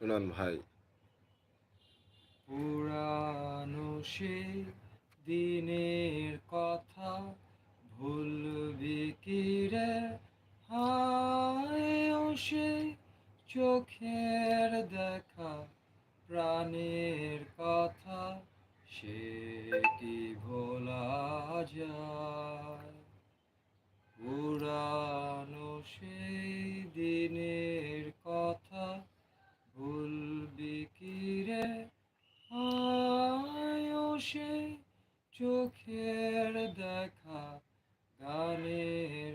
শোনান ভাই। পুরানো সে দিনের কথা ভুলবি কি রে? হায় সে চোখের দেখা প্রাণের কথা, সে কি ভোলা ফিরে আয়ো সে চোখের দেখা গানের